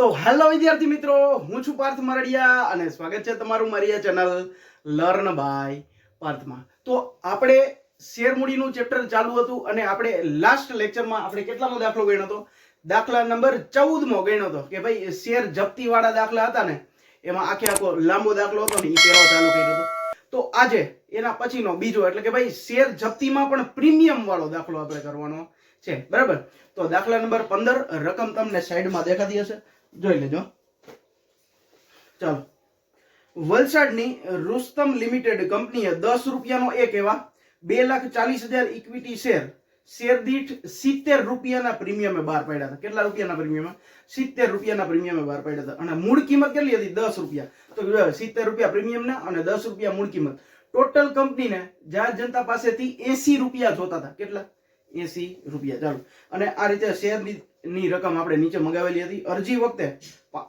તો હેલો વિદ્યાર્થી મિત્રો, હું છું પાર્થ મરડિયા અને સ્વાગત છે તમારું મારી ચેનલ લર્ન બાય પાર્થમાં. તો આપણે શેર મૂડીનું ચેપ્ટર ચાલુ હતું અને આપણે લાસ્ટ લેક્ચરમાં આપણે કેટલામો દાખલો ગણ્યો હતો? દાખલા નંબર ચૌદમો ગણ્યો હતો કે ભાઈ શેર જપ્તીવાળા દાખલા હતા ને, એમાં આખે આખો લાંબો દાખલો હતો ને એ પહેલો ચાલુ કર્યો હતો. તો આજે એના પછીનો બીજો, એટલે કે ભાઈ શેર જપ્તીમાં પણ પ્રીમિયમ વાળો દાખલો આપણે કરવાનો છે. બરાબર? તો દાખલા નંબર પંદર, રકમ તમને સાઈડમાં દેખાતી હશે. જોઈ લેજો. ચાલો. વલસાડની રુસ્તમ લિમિટેડ કંપનીએ દસ રૂપિયાનો એક એવા બે લાખ ચાલીસ હજાર ઇક્વિટી શેર શેર દીઠ સિત્તેર રૂપિયાના પ્રીમિયમે બહાર પાડ્યા હતા. કેટલા રૂપિયાના પ્રીમિયમમાં સિત્તેર રૂપિયાના પ્રીમિયમે બહાર પાડ્યા હતા. અને મૂળ કિંમત કેટલી હતી? દસ રૂપિયા. તો સિત્તેર રૂપિયા પ્રીમિયમના અને દસ રૂપિયા મૂળ કિંમત. ટોટલ કંપનીને જાહેર જનતા પાસેથી એસી રૂપિયા જોતા હતા. કેટલા? એસી રૂપિયા. ચાલો. અને આ રીતે શેરની ની રકમ આપણે નીચે મંગાવેલી હતી. અરજી વખતે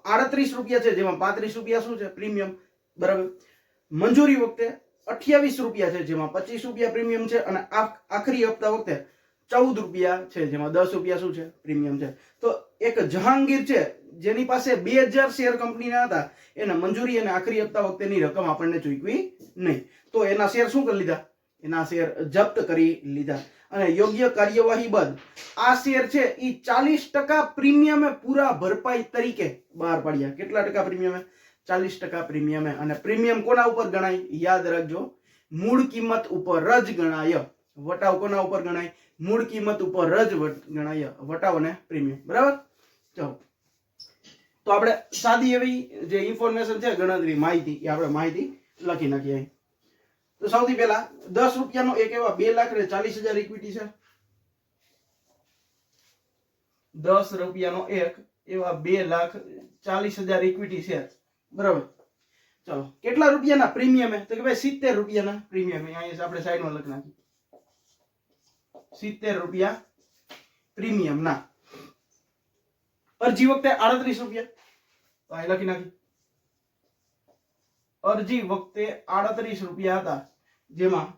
આડત્રીસ રૂપિયા છે, જેમાં પાંત્રીસ રૂપિયા શું છે? પ્રીમિયમ. બરાબર? મંજૂરી વખતે અઠ્યાવીસ રૂપિયા છે, જેમાં પચીસ રૂપિયા પ્રીમિયમ છે અને આખરી હપ્તા વખતે ચૌદ રૂપિયા છે, જેમાં દસ રૂપિયા શું છે? પ્રીમિયમ છે. તો એક જહાંગીર છે, જેની પાસે બે હજાર શેર કંપનીના હતા. એને મંજૂરી અને આખરી હપ્તા વખતેની રકમ આપણને ચૂકવી નહીં. તો એના શેર શું કરી લીધા? એના શેર જપ્ત કરી લીધા. અને યોગ્ય કાર્યવાહી બાદ આ શેર છે એ ચાલીસ ટકા પ્રીમિયમે પૂરા ભરપાઈ તરીકે બહાર પાડ્યા. કેટલા ટકા પ્રીમિયમે? ચાલીસ ટકા પ્રીમિયમે. અને પ્રીમિયમ કોના ઉપર ગણાય? યાદ રાખજો. મૂળ કિંમત ઉપર જ ગણાય. વટાવ કોના ઉપર ગણાય? મૂળ કિંમત ઉપર જ ગણાય. વટાવ અને પ્રીમિયમ. બરાબર? ચલો. તો આપણે સાદી એવી જે ઇન્ફોર્મેશન છે, ગણતરી માહિતી, એ આપણે માહિતી લખી નાખીએ તો સૌથી પહેલા દસ રૂપિયાનો એક એવા બે લાખ ને ચાલીસ હજાર ઇક્વિટી છે. દસ રૂપિયાનો એક એવા બે લાખ ચાલીસ હજાર ઇક્વિટી છે. બરાબર? ચલો. કેટલા રૂપિયાના પ્રીમિયમ? તો કે ભાઈ સિત્તેર રૂપિયાના પ્રીમિયમ. અહીંયા આપણે સાઈડમાં લખી નાખી સિત્તેર રૂપિયા પ્રીમિયમ ના અરજી વખતે આડત્રીસ રૂપિયા. તો લખી નાખી અરજી વખતે આડત્રીસ રૂપિયા હતા. જેમાં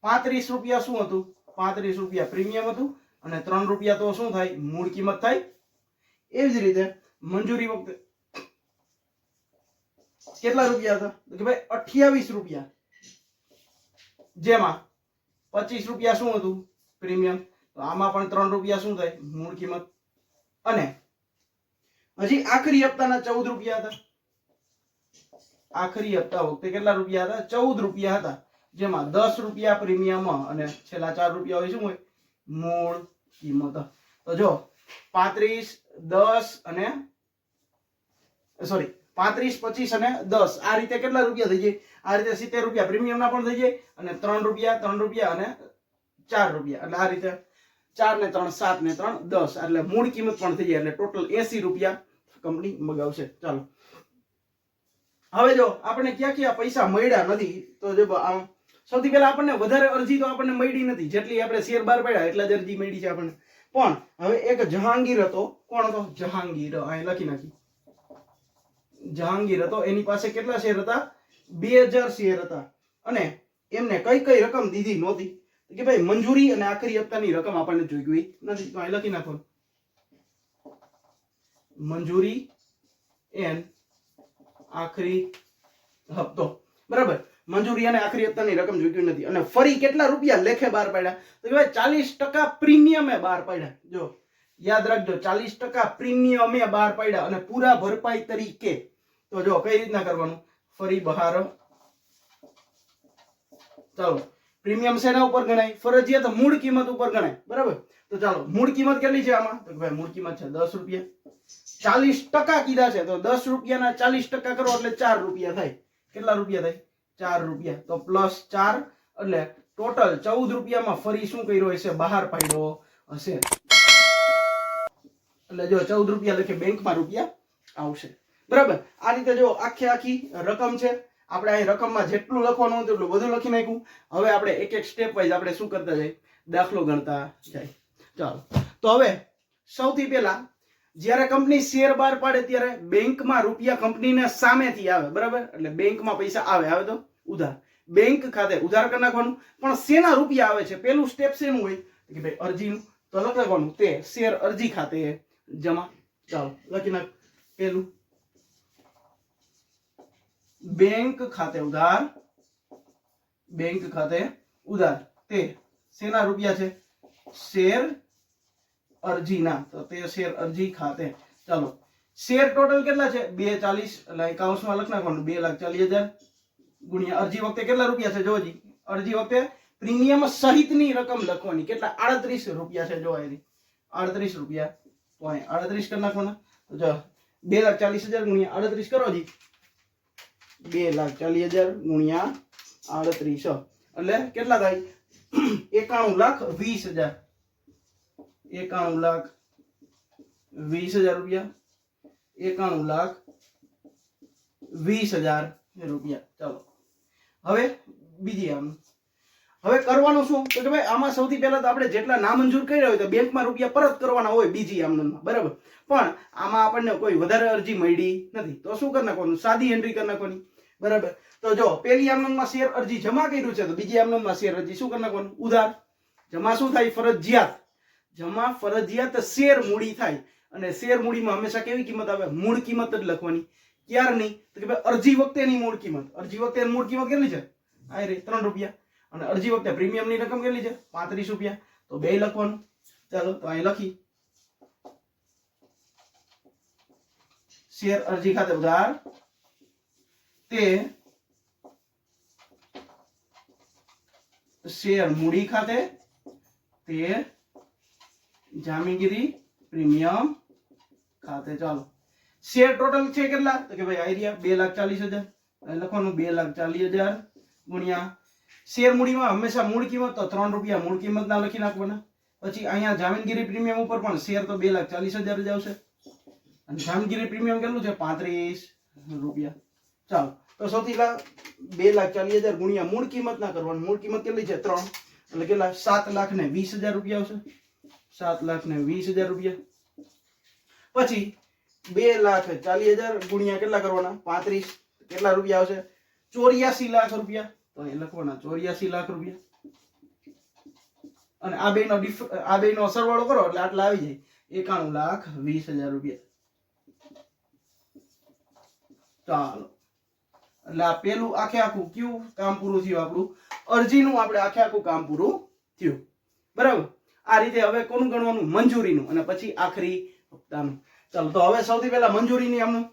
પાંત્રીસ રૂપિયા શું હતું? પાંત્રીસ રૂપિયા પ્રીમિયમ હતું અને ત્રણ રૂપિયા તો શું થાય? મૂળ કિંમત થાય. એવી જ રીતે મંજૂરી વખતે કેટલા રૂપિયા હતા? કે ભાઈ અઠ્યાવીસ રૂપિયા. જેમાં પચીસ રૂપિયા શું હતું? પ્રીમિયમ. તો આમાં પણ ત્રણ રૂપિયા શું થાય? મૂળ કિંમત. અને હજી આખરી હપ્તાના ચૌદ રૂપિયા હતા. આખરી હપ્તા વખતે કેટલા રૂપિયા હતા? ચૌદ રૂપિયા હતા. જેમાં દસ રૂપિયા પ્રીમિયમ અને છેલ્લા ચાર રૂપિયા હોય શું હોય મૂળ કિંમત. તો જો, પાંત્રીસ, દસ અને સોરી પાંત્રીસ, પચીસ અને દસ. આ રીતે કેટલા રૂપિયા થઈ જાય? આ રીતે સિત્તેર રૂપિયા પ્રીમિયમના પણ થઈ જાય અને ત્રણ રૂપિયા ત્રણ રૂપિયા અને ચાર રૂપિયા. એટલે આ રીતે ચાર ને ત્રણ, સાત ને ત્રણ, દસ. એટલે મૂળ કિંમત પણ થઈ જાય. એટલે ટોટલ એસી રૂપિયા કંપની મગાવશે. ચાલો. હવે જો આપણે ક્યાં ક્યાં પૈસા મળ્યા નથી, તો જો આમ સૌથી પહેલા આપણને વધારે અરજી તો આપણને મળી નથી. જેટલી આપણે શેર બાર પડ્યા એટલા જ અરજી મળી છે આપણને. પણ હવે એક જહાંગીર હતો. કોણ હતો? જહાંગીર અહીં લખી નાખી. જહાંગીર હતો. એની પાસે કેટલા શેર હતા? બે હજાર શેર હતા. અને એમને કઈ કઈ રકમ દીધી નહોતી. કે ભાઈ, મંજૂરી અને આખરી હપ્તાની રકમ આપણને જોઈ નથી. તો અહીં લખી નાખો મંજૂરી એન આખરી હપ્તો. બરાબર? મંજૂરી અને આખરી હપ્તાની રકમ ચૂકવી નથી. અને ફરી કેટલા રૂપિયા લેખે બહાર પાડ્યા? તો કહેવાય ચાલીસ ટકા પ્રીમિયમે બહાર પાડ્યા. જો, યાદ રાખજો, ચાલીસ ટકા પ્રીમિયમે બહાર પાડ્યા અને પૂરા ભરપાઈ તરીકે. તો જો, કઈ રીતના કરવાનું? ફરી બહાર. ચાલો, પ્રીમિયમ શેના ઉપર ગણાય? ફરજિયાત મૂળ કિંમત ઉપર ગણાય. બરાબર? તો ચાલો, મૂળ કિંમત કેટલી છે આમાં? તો ભાઈ મૂળ કિંમત છે દસ રૂપિયા. ચાલીસ ટકા કીધા છે, તો દસ રૂપિયાના ચાલીસ ટકા કરો એટલે ચાર રૂપિયા થાય. કેટલા રૂપિયા થાય? ચાર રૂપિયા. તો પ્લસ ચાર, એટલે ટોટલ ચૌદ રૂપિયામાં ફરી શું કર્યો હશે? બહાર પાડ્યો હશે. એટલે જો ચૌદ રૂપિયા લખે, બેંકમાં રૂપિયા આવશે. બરાબર? આ રીતે જો આખી આખી રકમ છે. આપણે અહીં રકમમાં જેટલું લખવાનું હતું એટલું બધું લખી નાખ્યું. હવે આપણે એક એક સ્ટેપ વાઇઝ આપણે શું કરતા જાય દાખલો ગણતા જાય ચાલો. તો હવે સૌથી પહેલા, જ્યારે કંપની શેર બહાર પાડે ત્યારે બેંકમાં રૂપિયા કંપનીને સામેથી આવે. બરાબર? એટલે બેંકમાં પૈસા આવે. આવે તો? ઉધાર. બેંક ખાતે ઉધાર કરી નાખવાનું. પણ શેના રૂપિયા આવે છે? પેલું સ્ટેપ શેનું હોય? કે ભાઈ અરજીનું. તો લખવાનું તે શેર અરજી ખાતે જમા. ચાલો, લખી નાખ. પેલું. બેંક ખાતે ઉધાર. બેંક ખાતે ઉધાર. તે શેના રૂપિયા છે? શેર અરજીના. તો તે શેર અરજી ખાતે. ચાલો. શેર ટોટલ કેટલા છે? બે ચાલીસ. એટલે એકાઉન્ટમાં લખી નાખવાનું. બે લાખ ચાલીસ હજાર. ગુણ્યા. અરજી વખતે કેટલા રૂપિયા છે? જોજી અરજી વખતે પ્રીમિયમ સહિતની રકમ લખવાની. કેટલા? આડત્રીસ રૂપિયા છે, જોવા એની. આડત્રીસ રૂપિયા. તો અહીં આડત્રીસ કરી નાખવાના. તો જો, બે લાખ ચાલીસ હજાર ગુણ્યા આડત્રીસ કરો જી. બે લાખ ચાલીસ હજાર ગુણ્યા આડત્રીસ. એટલે કેટલા થાય? એકાણું લાખ વીસ હજાર. એકાણું લાખ વીસ હજાર રૂપિયા. એકાણું લાખ વીસ હજાર. રૂપિયા. ચાલો. હવે બીજી આમ. હવે કરવાનું શું? તો કે ભાઈ આમાં સૌથી પહેલા તો આપણે જેટલા નામંજૂર કર્યા હોય તો બેંકમાં રૂપિયા પરત કરવાના હોય બીજી આમનોંધમાં બરાબર? પણ આમાં આપણને કોઈ વધારે અરજી મળી નથી. તો શું કરી નાખવાનું? સાદી એન્ટ્રી કરી નાખવાની. બરાબર? તો જો, પેલી આમનોંધમાં શેર અરજી જમા કર્યું છે તો બીજી આમનોંધમાં શેર અરજી શું કરી નાખવાનું? ઉધાર. જમા શું થાય? ફરજિયાત. જમા, ફરજિયાત શેર મૂડી થાય. અને શેર મૂડીમાં હંમેશા કેવી કિંમત આવે? મૂળ કિંમત જ લખવાની. ક્યાર નહીં? તો કે ભાઈ, અરજી વખતેની મૂળ કિંમત. અરજી વખતે મૂળ કિંમત કેટલી છે? આ રે, ત્રણ રૂપિયા. અને અરજી વખતે પ્રીમિયમની રકમ કેટલી છે? પાંત્રીસ રૂપિયા. તો બે લખવાનું. ચાલો, તો અહીં લખી. શેર અરજી ખાતે ઉધાર. તે શેર મૂડી ખાતે તે જામીનગીરી પ્રીમિયમ ખાતે. ચાલો. શેર ટોટલ છે કેટલા? તો કે ભાઈ આઈડિયા બે લાખ ચાલીસ હજાર. લખવાનું બે લાખ ચાલીસ હજાર ગુણ્યા શેર મૂડીમાં હંમેશા મૂળ કિંમત, તો ત્રણ રૂપિયા મૂળ કિંમતના લખી નાખવાના. પછી અહીંયા જામીનગીરી પ્રીમિયમ ઉપર પણ શેર તો બે લાખ ચાલીસ હજાર જ આવશે. અને જામીનગીરી પ્રીમિયમ કેટલું છે? પાંત્રીસ રૂપિયા. ચાલો, તો સૌથી બે લાખ ચાલીસ હજાર ગુણ્યા મૂળ કિંમત ના કરવાનું. મૂળ કિંમત કેટલી છે? ત્રણ. એટલે કેટલા? સાત લાખ ને વીસ હજાર રૂપિયા આવશે. સાત લાખ ને વીસ હજાર રૂપિયા. પછી બે લાખ ચાલીસ હજાર ગુણ્યા કેટલા કરવાના? પાંત્રીસ. કેટલા રૂપિયા આવશે? ચોર્યાસી લાખ રૂપિયા. તો અહીં લખવાના, ચોર્યાસી લાખ રૂપિયા. અને આ બેનો આ બેનો સરવાળો કરો એટલે આટલા આવી જાય. એકાણું લાખ વીસ હજાર રૂપિયા. ચાલો. એટલે આ પેલું આખે આખું કયું કામ પૂરું થયું આપણું? અરજીનું આપણે આખે આખું કામ પૂરું થયું. બરાબર? આ રીતે હવે કોનું ગણવાનું? મંજૂરીનું. અને પછી આખરી હપ્તાનું. ચાલો, તો હવે સૌથી પહેલા મંજૂરીની આમનું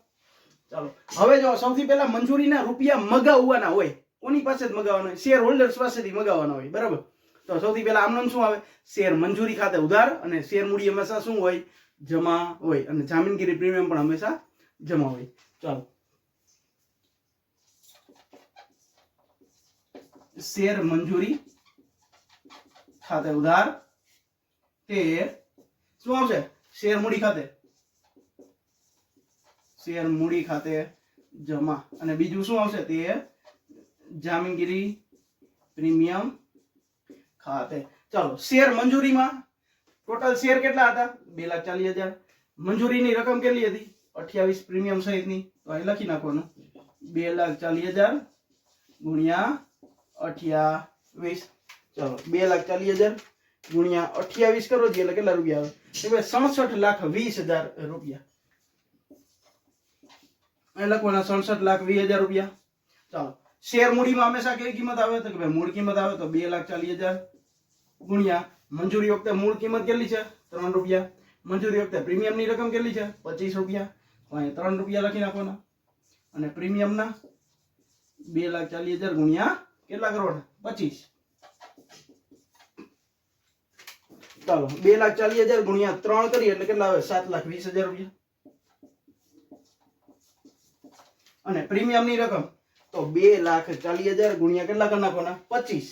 ચાલો, હવે જો સૌથી પહેલા મંજૂરીના રૂપિયા મગાવવાના હોય, કોની પાસે જ મગાવવાના હોય? શેર હોલ્ડર્સ પાસેથી મગાવવાના હોય, બરાબર? તો સૌથી પહેલા આમનું શું આવે? શેર મંજૂરી ખાતે ઉધાર અને શેર મૂડી હંમેશા શું હોય? જમા હોય, અને જામીનગીરી પ્રીમિયમ પણ હંમેશા જમા હોય. ચાલો. શેર મંજૂરી ખાતે ઉધાર તે શું આવશે? શેર મૂડી ખાતે. શેર મૂડી ખાતે જમા. અને બીજું શું આવશે? તે જામીનગીરી પ્રીમિયમ ખાતે. ચાલો, શેર મંજૂરીમાં ટોટલ શેર કેટલા હતા? બે લાખ ચાલીસ હજાર. મંજૂરીની રકમ કેટલી હતી? અઠ્યાવીસ પ્રીમિયમ સહિતની. તો અહીં લખી નાખવાનું. બે લાખ ચાલીસ હજાર ગુણ્યા અઠ્યાવીસ. ચલો, બે લાખ ચાલીસ હજાર ગુણ્યા અઠ્યાવીસ કરો એટલે કેટલા રૂપિયા આવે? સડસઠ લાખ વીસ હજાર રૂપિયા. અહીં લખવાના સડસઠ લાખ વીસ હજાર રૂપિયા. ચાલો. શેર મૂડીમાં હંમેશા કેવી કિંમત આવે તો કે ભાઈ મૂળ કિંમત આવે તો બે લાખ ચાલીસ હજાર ગુણ્યા મંજૂરી વખતે મૂળ કિંમત કેટલી છે? ત્રણ રૂપિયા. મંજૂરી વખતે પ્રીમિયમની રકમ કેટલી છે? પચીસ રૂપિયા. અહીં ત્રણ રૂપિયા લખી નાખવાના. અને પ્રીમિયમના બે લાખ ચાલીસ હજાર ગુણ્યા કેટલા કરવાના પચીસ. ચાલો. બે લાખ ચાલીસ હજાર ગુણ્યા ત્રણ કરીએ એટલે કેટલા આવે? સાત લાખ વીસ હજાર રૂપિયા. અને પ્રીમિયમની રકમ, તો બે લાખ ચાલીસ હજાર ગુણ્યા કેટલા કરી નાખવાના? પચીસ.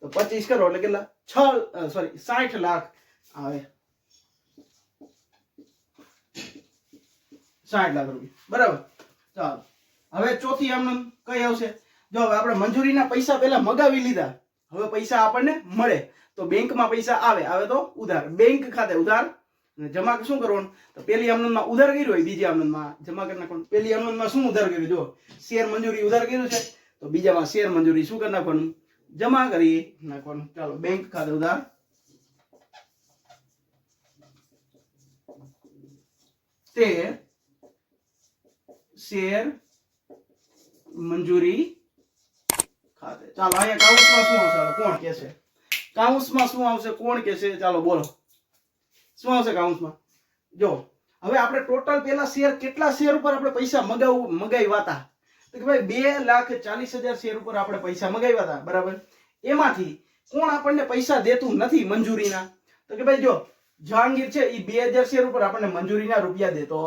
તો પચીસ કરો, એટલે કેટલા? છ સોરી સાઠ લાખ આવે. સાઠ લાખ રૂપિયા. બરાબર? ચાલો. હવે ચોથી આમનંદ કઈ આવશે? જો આપણે મંજૂરીના પૈસા પહેલા મગાવી લીધા. હવે પૈસા આપણને મળે. તો બેંકમાં પૈસા આવે. આવે તો ઉધાર. બેંક ખાતે ઉધાર જમા શું કરવાનું? તો પેલી આમનંદમાં ઉધાર કર્યું હોય બીજી આમનંદમાં જમા કરી નાખવાનું. પેલી આમનંદમાં શું ઉધાર કર્યું? જો, શેર મંજૂરી ઉધાર કર્યું છે, તો બીજામાં શેર મંજૂરી શું કરી નાખવાનું? જમા કરી નાખવાનું. ચાલો, બેંક ખાતે ઉધાર. તે શેર મંજૂરી ખાતે. ચાલો, અહીંયા કાઉન્સમાં શું આવશે? કોણ કે છે કાઉન્સમાં શું આવશે? કોણ કે છે ચાલો, બોલો. શું આવશે કાઉન્સમાં જો, હવે આપણે ટોટલ પેલા શેર કેટલા શેર ઉપર આપણે પૈસા મગાવ મગાવ્યા હતા તો કે ભાઈ, બે લાખ ચાલીસ હજાર શેર ઉપર આપણે પૈસા મગાવ્યા હતા બરાબર? એમાંથી કોણ આપણને પૈસા દેતું નથી મંજૂરીના? તો કે ભાઈ, જો, જહાંગીર છે એ બે હજાર શેર ઉપર આપણને મંજૂરીના રૂપિયા દેતો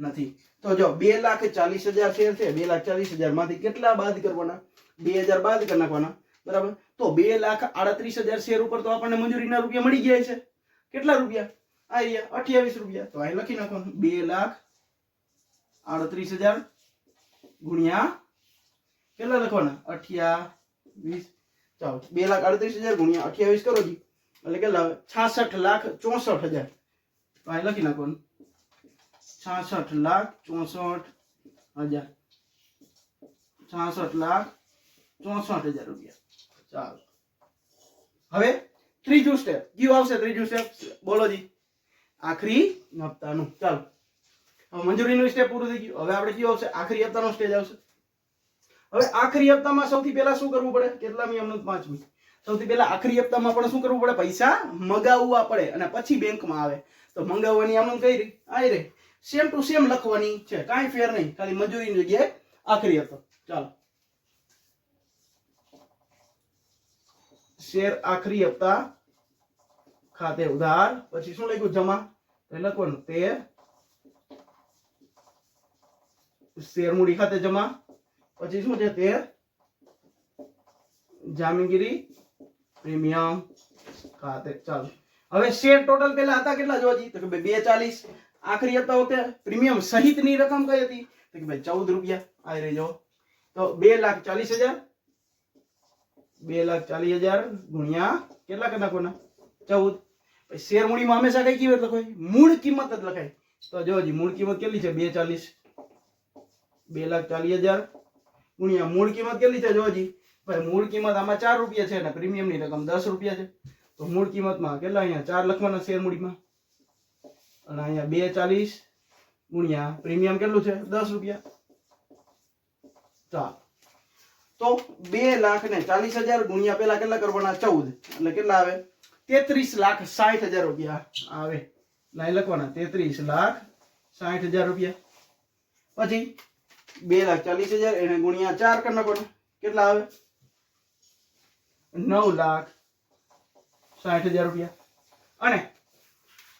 નથી. તો જો, બે લાખ ચાલીસ હજાર શેર છે, બે લાખ ચાલીસ હજારમાંથી કેટલા બાદ કરવાના? બે હજાર બાદ કરી નાખવાના, બરાબર? તો બે લાખ આડત્રીસ હજાર શેર ઉપર તો આપણને મંજૂરીના રૂપિયા મળી ગયા છે. કેટલા રૂપિયા? આ રહ્યા અઠ્યાવીસ રૂપિયા. તો અહીં લખી નાખવાનું. બે લાખ આડત્રીસ હજાર ગુણ્યા કેટલા લખવાના? અઠ્યાવીસ. ચાલો, બે લાખ આડત્રીસ હજાર ગુણ્યા અઠ્યાવીસ કરો જી. એટલે કેટલા છાસઠ લાખ ચોસઠ હજાર. તો અહીં લખી નાખવાનું. છાસઠ લાખ ચોસઠ હજાર. છાસઠ લાખ ચોસઠ હજાર રૂપિયા. ચાલો. હવે ત્રીજું સ્ટેપ કયું આવશે ત્રીજું સ્ટેપ બોલો જી. આખરી હપ્તાનું. ચાલો. હવે મંજૂરીનું સ્ટેપ પૂરું થઈ ગયું. હવે આપણે કયું આવશે? આખરી હપ્તાનો સ્ટેજ આવશે. હવે આખરી હપ્તામાં સૌથી પહેલા શું કરવું પડે? કેટલામી અમૃત? પાંચમી. સૌથી પહેલા આખરી હપ્તામાં પણ શું કરવું પડે? પૈસા મગાવવા પડે અને પછી બેંકમાં આવે. તો મંગાવવાની આમનું કઈ રહી? આઈ રહી. સેમ ટુ સેમ લખવાની છે. કાંઈ ફેર નહીં. ખાલી મંજૂરીની જગ્યાએ આખરી હપ્તો. ચાલો. શેર આખરી હપ્તા ખાતે ઉધાર. પછી શું લખ્યું? જમા. તો લખવાનું. તે શેર મૂડી ખાતે જમા. પછી શું છે? તે જામીનગીરી પ્રીમિયમ ખાતે. ચાલો. હવે શેર ટોટલ પેલા હતા કેટલા જોવા જઈએ? તો કે ભાઈ બે ચાલીસ આખરી હતા વખતે પ્રીમિયમ સહિતની રકમ કઈ હતી? તો કે ભાઈ ચૌદ રૂપિયા. આવી રહી જો તો બે લાખ ચાલીસ હજાર. બે લાખ ચાલીસ હજાર ગુણ્યા કેટલા કરી નાખવાના ચૌદ. શેર મૂડીમાં હંમેશા કઈ કિંમત લખાય મૂળ કિંમત જ લખાય. તો જો મૂળ કિંમત કેટલી છે? બે ચાલીસ. બે લાખ ચાલીસ હજાર. ગુણ્યા મૂળ કિંમત કેટલી છે? જોજી ભાઈ, મૂળ કિંમત આમાં ચાર રૂપિયા છે અને પ્રીમિયમની રકમ દસ રૂપિયા છે. તો મૂળ કિંમતમાં કેટલા અહીંયા? ચાર લખવાના શેર મૂડીમાં. અને અહીંયા બે ચાલીસ ગુણ્યા પ્રીમિયમ કેટલું છે? દસ રૂપિયા. ચાલ. તો બે લાખ ને ચાલીસ હજાર ગુણ્યા પેલા કેટલા કરવાના? ચૌદ. એટલે કેટલા આવે? તેત્રીસ લાખ સાઠ હજાર રૂપિયા આવે. લખવાના, તેત્રીસ લાખ સાઠ હજાર રૂપિયા. પછી બે લાખ ચાલીસ હજાર, એને ગુણ્યા ચાર કરી નાખવાના. કેટલા આવે? નવ લાખ સાઠ હજાર રૂપિયા. અને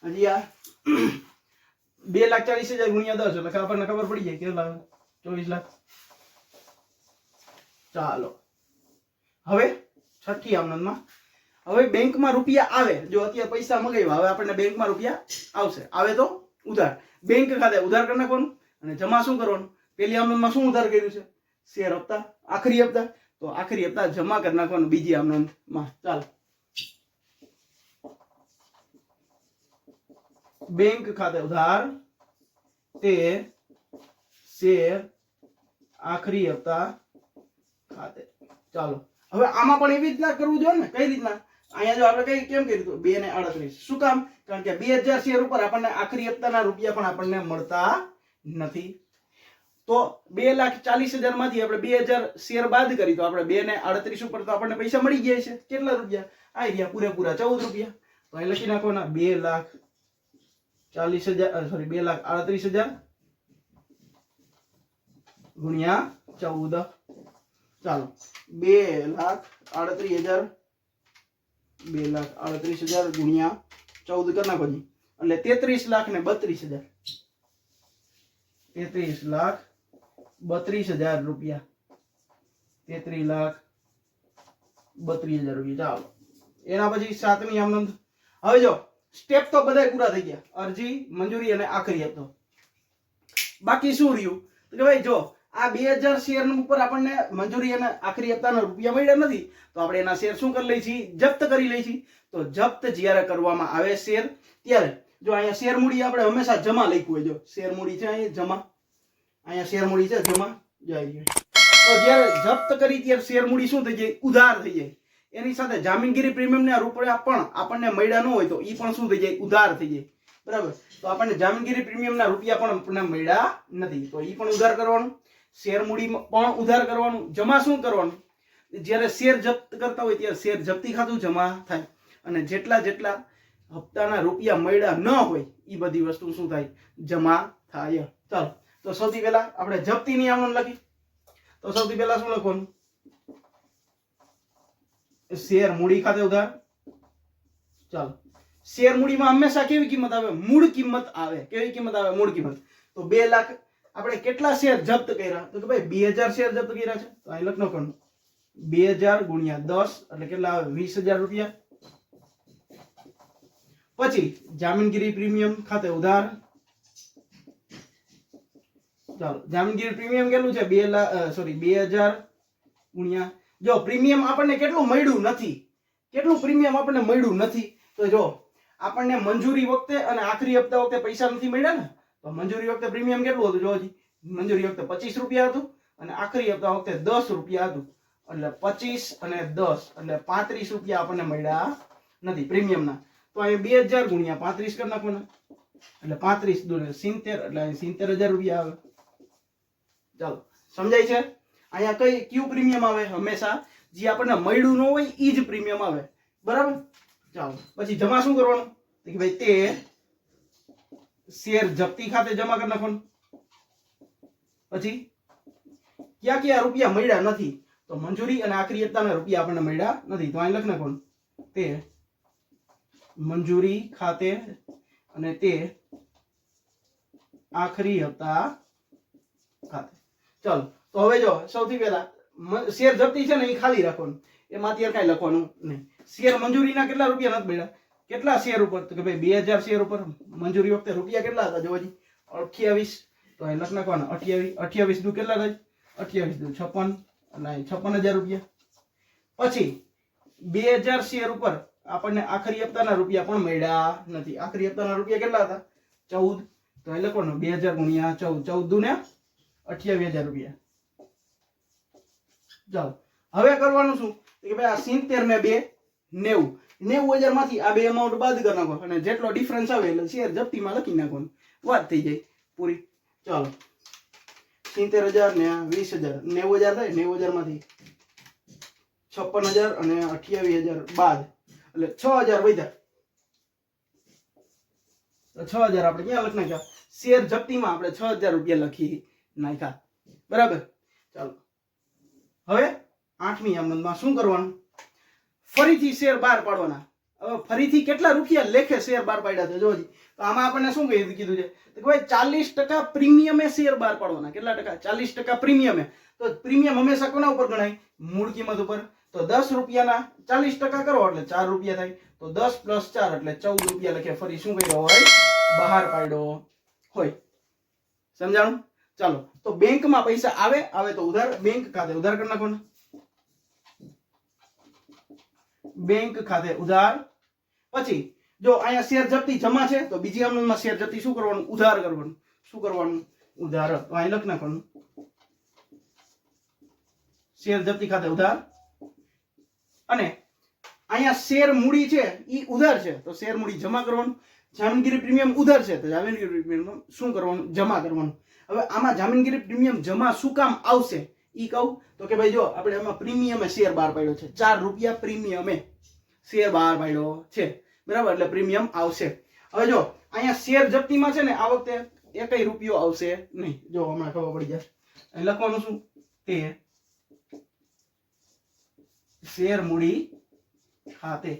હજી આ બે લાખ ચાલીસ હજાર ગુણ્યા દસ, એટલે આપણને ખબર પડી જાય કેટલા ચોવીસ લાખ. ચાલો. હવે છઠ્ઠી આમનંદમાં હવે બેંકમાં રૂપિયા આવે, જો અત્યારે પૈસા મગાવ્યા, હવે આપણને બેંકમાં રૂપિયા આવશે. આવે તો ઉધાર. બેંક ખાતે ઉધાર કરી નાખવાનું અને જમા શું કરવાનું? પેલી આમનંદમાં શું ઉધાર કર્યું છે? શેર હપ્તા, આખરી હપ્તા. તો આખરી હપ્તા જમા કરી નાખવાનું બીજી આમનંદમાં ચાલો. બેંક ખાતે ઉધાર તે શેર આખરી હપ્તા ખાતે. ચાલો. હવે આમાં પણ એવી રીતના કરવું જોઈએ ને? કઈ રીતના? અહીંયા જો આપણે કઈ કેમ કીધું બે ને અડત્રીસ શું કામ? કારણ કે બે હજાર શેર ઉપર આપણને આખરી હપ્તાના રૂપિયા પણ આપણને મળતા નથી. તો બે લાખ ચાલીસ હજારમાંથી આપણે બે હજાર શેર બાદ કરી, તો આપણે બે ને આડત્રીસ ઉપર તો આપણને પૈસા મળી ગયા છે. કેટલા રૂપિયા? આ રહ્યા પૂરેપૂરા ચૌદ રૂપિયા. તો અહીં લખી નાખવાના, બે લાખ ચાલીસ હજાર સોરી બે લાખ આડત્રીસ હજાર ગુણ્યા ચૌદ. ચાલો. બે લાખ આડત્રીસ હજાર બે લાખ આડત્રીસ હજાર ગુણ્યા ચૌદ કરી નાખો એટલે તેત્રીસ લાખ ને બત્રીસ હજાર. તેત્રીસ લાખ બત્રીસ હજાર રૂપિયા. તેત્રીસ લાખ બત્રીસ હજાર રૂપિયા. ચાલો. એના પછી સાતમી આમનંદ હવે જો સ્ટેપ તો બધા પૂરા થઈ ગયા. અરજી, મંજૂરી અને આખરી હતો બાકી શું રહ્યું? કે ભાઈ જો આ બે હજાર શેર ઉપર આપણને મંજૂરી અને આખરી હપ્તાના રૂપિયા મળ્યા નથી, તો આપણે એના શેર શું કરી લઈએ છીએ જપ્ત કરી લઈએ છીએ તો જપ્ત જ્યારે કરવામાં આવે શેર, ત્યારે જો અહીંયા શેર મૂડી આપણે હંમેશા જમા લખ્યું હોય જો. શેર મૂડી છે અહીંયા જમા. અહીંયા શેર મૂડી છે જમા. જાય તો જ્યારે જપ્ત કરી ત્યારે શેર મૂડી શું થઈ જાય? ઉધાર થઈ જાય. એની સાથે જામીનગીરી પ્રીમિયમના રૂપિયા પણ આપણને મળ્યા ન હોય તો એ પણ શું થઈ જાય? ઉધાર થઈ જાય. બરાબર? તો આપણને જામીનગીરી પ્રીમિયમના રૂપિયા પણ આપણને મળ્યા નથી. તો એ પણ ઉધાર કરવાનું. શેર મૂડી પણ ઉધાર કરવાનું, જમા શું કરવાનું? જ્યારે શેર જપ્ત કરતા હોય ત્યારે શેર જપ્તી ખાતું જમા થાય. અને જેટલા જેટલા હપ્તાના રૂપિયા મળ્યા ન હોય એ બધી વસ્તુ શું થાય? જમા થાય. ચાલો, તો સૌથી પહેલા આપણે જપ્તી નિયમન લખી તો સૌથી પહેલા શું લખવાનું? શેર મૂડી ખાતે ઉધાર. ચાલો, શેર મૂડીમાં હંમેશા કેવી કિંમત આવે? મૂળ કિંમત આવે. કેવી કિંમત આવે? મૂળ કિંમત. તો બે લાખ આપણે કેટલા શેર જપ્ત કર્યા? તો કે ભાઈ, બે હજાર શેર જપ્ત કર્યા છે. તો અહીં લખનો કોણ બે હજાર ગુણ્યા દસ, એટલે કેટલા આવે? વીસ હજાર રૂપિયા. પછી, જામીનગીરી પ્રીમિયમ ખાતે ઉધાર. ચાલો, જામીનગીરી પ્રીમિયમ કેટલું છે? બે સોરી બે હજાર ગુણ્યા. જો, પ્રીમિયમ આપણને કેટલું મળ્યું નથી? કેટલું પ્રીમિયમ આપણને મળ્યું નથી? તો જો, આપણને મંજૂરી વખતે અને આખરી હપ્તા વખતે પૈસા નથી મળ્યા ને? મંજૂરી વખતે પ્રીમિયમ કેટલું હતું જો મંજૂરી વખતે પચીસ રૂપિયા હતું અને આખરી હપ્તા વખતે દસ રૂપિયા હતું. એટલે પચીસ અને દસ, એટલે પાંત્રીસ રૂપિયા આપણને મળ્યા નથી પ્રીમિયમના. તો અહીં બે હજાર ગુણ્યા પાંત્રીસ કરી નાખવાના. એટલે પાંત્રીસ સિત્તેર, એટલે અહીં સિત્તેર હજાર રૂપિયા આવે. ચાલો, સમજાય છે? અહીંયા કઈ કયું પ્રીમિયમ આવે? હંમેશા જે આપણને મળ્યું ન હોય એ જ પ્રીમિયમ આવે. બરાબર? ચાલો, પછી જમા શું કરવાનું? કે ભાઈ તે શેર જપ્તી ખાતે જમા કરી નાખવાનું. પછી ક્યાં ક્યાં રૂપિયા મળ્યા નથી, તો મંજૂરી અને આખરી હપ્તાના રૂપિયા આપણને મળ્યા નથી, તો અહીં લખ નાખવાનું. તે મંજૂરી ખાતે અને તે આખરી હપ્તા ખાતે. ચાલો, તો હવે જો સૌથી પહેલા શેર જપ્તી છે ને એ ખાલી રાખવાનું. એમાં અત્યારે કાંઈ લખવાનું નહીં. શેર મંજૂરીના કેટલા રૂપિયા નથી મળ્યા? કેટલા શેર ઉપર? તો કે ભાઈ બે હજાર શેર ઉપર મંજૂરી વખતે રૂપિયા કેટલા હતા? જોવાજી અઠ્યાવીસ. તો અહીં લખ નાખવાના. અઠ્યાવીસ. અઠ્યાવીસ દુ કેટલા થાય? અઠ્યાવીસ દુ. છપ્પન. અને છપ્પન હજાર રૂપિયા. પછી બે હજાર શેર ઉપર આપણને આખરી હપ્તાના રૂપિયા પણ મળ્યા નથી. આખરી હપ્તાના રૂપિયા કેટલા હતા? ચૌદ. તો અહીં લખવાનું. બે હજાર ગુણ્યા ચૌદ. ચૌદ દુ ને અઠ્યાવીસ હજાર રૂપિયા. ચાલો. હવે કરવાનું શું? કે ભાઈ આ સિત્તેર ને બે નેવું. નેવું હજારમાંથી આ બે અમાઉન્ટ બાદ કરી નાખો અને જેટલો ડિફરન્સ આવે એટલે શેર જપ્તીમાં લખી નાખવાનું. વાત થઈ જાય પૂરી. ચાલો. સિત્તેર હજાર ને વીસ હજાર. નેવું હજાર થાય, નેવું હજારમાંથી છપ્પન હજાર અને અઠ્યાવીસ હજાર બાદ. એટલે છ હજાર વધ્યા. છ હજાર આપણે ક્યાં લખી નાખ્યા? શેર જપ્તીમાં આપણે છ હજાર રૂપિયા લખી નાખ્યા. બરાબર? ચાલો. હવે આઠમી આમદમાં શું કરવાનું? ફરીથી શેર બહાર પાડવાના. હવે ફરીથી કેટલા રૂપિયા લેખે શેર બહાર પાડ્યા છે? જોજી તો આમાં આપણને શું કહી કીધું છે? તો ભાઈ ચાલીસ ટકા પ્રીમિયમે શેર બહાર પાડવાના. કેટલા ટકા? ચાલીસ ટકા પ્રીમિયમે. તો પ્રીમિયમ હંમેશા કોના ઉપર ગણાય? મૂળ કિંમત ઉપર. તો દસ રૂપિયાના ચાલીસ ટકા કરો એટલે ચાર રૂપિયા થાય. તો દસ પ્લસ ચાર એટલે ચૌદ રૂપિયા લખે. ફરી શું કર્યો હોય? બહાર પાડ્યો હોય. સમજાણું? ચાલો. તો બેંકમાં પૈસા આવે? આવે તો ઉધાર. બેંક ખાતે ઉધાર કરી નાખવાના. બેંક ખાતે ઉધાર. પછી, જો અહીંયા શેર જપ્તી જમા છે, તો બીજી અમલમાં શેર જપ્તી શું કરવાનું? ઉધાર કરવાનું. શું કરવાનું? ઉધાર. તો અહીં લખ નાખવાનું. શેર જપ્તી ખાતે ઉધાર. અને અહીંયા શેર મૂડી છે એ ઉધાર છે. તો શેર મૂડી જમા કરવાનું. જામીનગીરી પ્રીમિયમ ઉધાર છે, તો જામીનગીરી પ્રીમિયમ શું કરવાનું? જમા કરવાનું. હવે આમાં જામીનગીરી પ્રીમિયમ જમા શું કામ આવશે? ઈ કહું તો કે ભાઈ જો, આપણે એમાં પ્રીમિયમે શેર બહાર પાડ્યો છે. ચાર રૂપિયા પ્રીમિયમે શેર બહાર પાડ્યો છે. બરાબર? એટલે પ્રીમિયમ આવશે. હવે જો, અહીંયા શેર જપ્તીમાં છે ને, આ વખતે એકય રૂપિયો આવશે નહીં. જો, હમણાં ખબર પડી જાય લખવાનું શું? તે શેર મૂડી ખાતે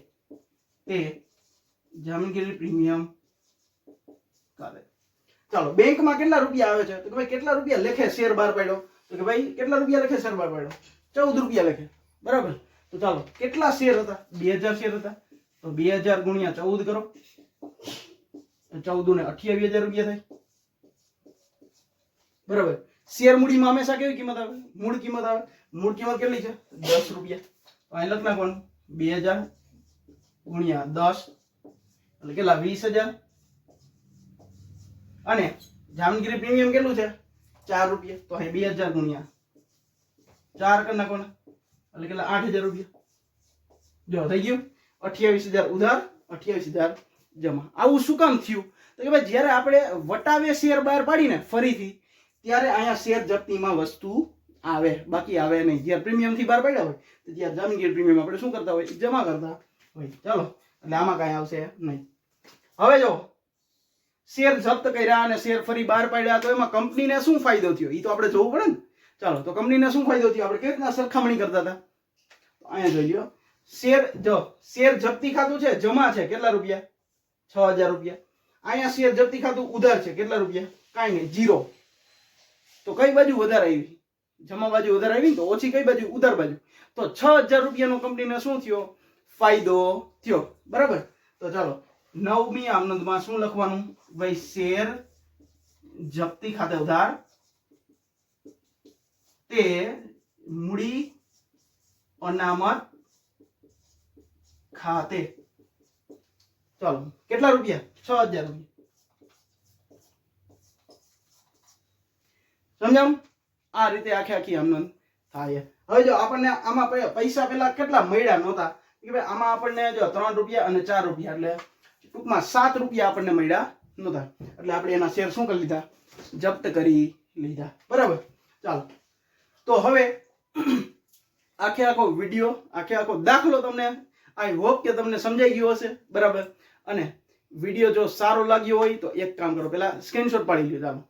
તે જામીનગીરી પ્રીમિયમ ચાલો, બેંકમાં કેટલા રૂપિયા આવે છે? તો ભાઈ, કેટલા રૂપિયા લેખે શેર બહાર પાડ્યો? તો કે ભાઈ, કેટલા રૂપિયા લખે શેર બહાર ચૌદ રૂપિયા લખે. બરાબર? તો ચાલો, કેટલા શેર હતા? બે હજાર શેર હતા. તો બે હજાર ગુણ્યા ચૌદ કરો. ચૌદ ને અઠ્યાવીસ હજાર રૂપિયા થાય. બરાબર? શેર મૂડીમાં હંમેશા કેવી કિંમત આવે? મૂળ કિંમત આવે. મૂળ કિંમત કેટલી છે? દસ રૂપિયા. તો અહીં લખ નાખવાનું. બે હજાર ગુણ્યા દસ, એટલે કેટલા? વીસ હજાર. અને જામગીરી પ્રીમિયમ કેટલું છે? ચાર રૂપિયા. તો અહીં બે હજાર ગુણ્યા. ચાર કરી નાખવાના. એટલે કેટલા? આઠ હજાર રૂપિયા. જો, થઈ ગયું? અઠ્યાવીસ હજાર ઉધાર, અઠ્યાવીસ હજાર જમા. આવું શું કામ થયું? તો કે ભાઈ, જ્યારે આપણે વટાવે શેર બહાર પાડીને ફરીથી, ત્યારે અહીંયા શેર જપ્તીમાં વસ્તુ આવે. બાકી આવે નહીં. જ્યારે પ્રીમિયમથી બહાર પાડ્યા હોય, તો જ્યારે જામીનગીર પ્રીમિયમ આપણે શું કરતા હોય? જમા કરતા હોય. ચાલો. એટલે આમાં કાંઈ આવશે નહીં. હવે જો શેર જપ્ત કર્યા અને શેર ફરી બહાર પાડ્યા. તો એમાં કંપનીને શું ફાયદો થયો? એ તો આપણે જોવું પડે ને. ચાલો, તો કંપનીને શું ફાયદો થયો? આપણે કેવી રીતના સરખામણી કરતા હતા? અહીંયા જોઈ લો શેર, જો, શેર જપ્તી ખાતું છે? જમા છે. કેટલા રૂપિયા? છ હજાર રૂપિયા. અહીંયા શેર જપ્તી ખાતું ઉધાર છે. કેટલા રૂપિયા? કાંઈ નહીં, જીરો. તો કઈ બાજુ વધારે આવી? જમા બાજુ વધારે આવી ને તો ઓછી કઈ બાજુ? ઉધાર બાજુ. તો છ હજાર રૂપિયાનો કંપનીને શું થયો? ફાયદો થયો. બરાબર? તો ચાલો નવમી આમનંદમાં શું લખવાનું? ભાઈ, શેર જપ્તી ખાતે ઉધાર. તે મૂડી અનામત ખાતે. ચાલો, કેટલા રૂપિયા? છ હજાર રૂપિયા. સમજાણું? આ રીતે આખી આખી આમનંદ થાય. હવે જો આપણને આમાં પૈસા પેલા કેટલા મળ્યા નહોતા? કે ભાઈ, આમાં આપણને જો ત્રણ રૂપિયા અને ચાર રૂપિયા, એટલે ટૂંકમાં સાત રૂપિયા આપણને મળ્યા નહોતા. એટલે આપણે એના શેર શું કરી લીધા? જપ્ત કરી લીધા. બરાબર? ચાલો. તો હવે આખે આખો વીડિયો, આખે આખો દાખલો તમને આઈ હોપ કે તમને સમજાઈ ગયો હશે. બરાબર? અને વીડિયો જો સારો લાગ્યો હોય તો એક કામ કરો. પેલા સ્ક્રીનશોટ પાડી લ્યો. ચાલો.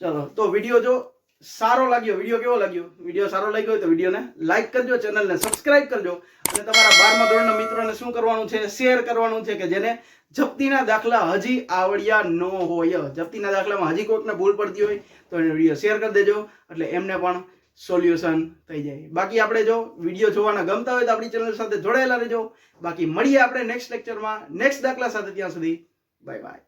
ચાલો. તો વીડિયો જો સારો લાગ્યો, વીડિયો કેવો લાગ્યો? વીડિયો સારો લાગ્યો હોય તો વિડીયોને લાઈક કરજો ચેનલને સબસ્ક્રાઇબ કરજો. અને તમારા બારમા ધોરણના મિત્રોને શું કરવાનું છે? શેર કરવાનું છે કે જેને જપ્તીના દાખલા હજી આવડ્યા ન હોય. જપ્તીના દાખલામાં હજી કોઈકને ભૂલ પડતી હોય તો એને વીડિયો શેર કરી દેજો, એટલે એમને પણ સોલ્યુશન થઈ જાય. બાકી આપણે જો વીડિયો જોવાના ગમતા હોય તો આપણી ચેનલ સાથે જોડાયેલા રહેજો. બાકી મળીએ આપણે નેક્સ્ટ લેક્ચરમાં નેક્સ્ટ દાખલા સાથે ત્યાં સુધી. Bye bye